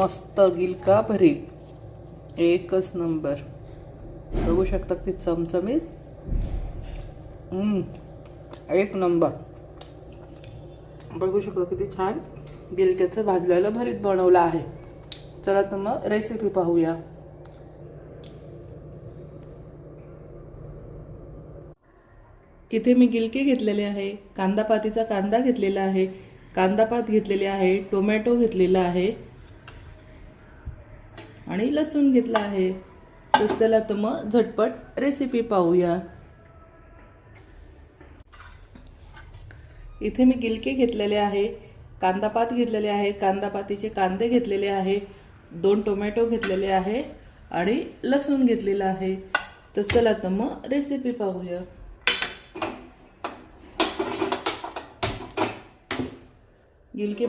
मस्त गिलका भरीत. एकच नंबर. बघू शकता ती चमचमीत. एक नंबर. बघू शकता किती छान गिलक्याचं भाजलेलं भरीत बनवलं आहे. चला तर मग रेसिपी पाहूया. इथे मी गिलके घेतलेले आहे कांदापातीचा कांदा घेतलेला आहे कांदापात घेतलेले आहे टोमॅटो घेतलेला आहे आणि लसूण घेतला आहे. तर चला तर मग झटपट रेसिपी पाहूया. इथे मी गिलके घेतलेले आहे कांदापात घेतलेले आहे कांदापातीचे कांदे घेतलेले आहे दोन टोमॅटो घेतलेले आहे आणि लसूण घेतलेला आहे. तर चला तर मग रेसिपी पाहूया. गिलके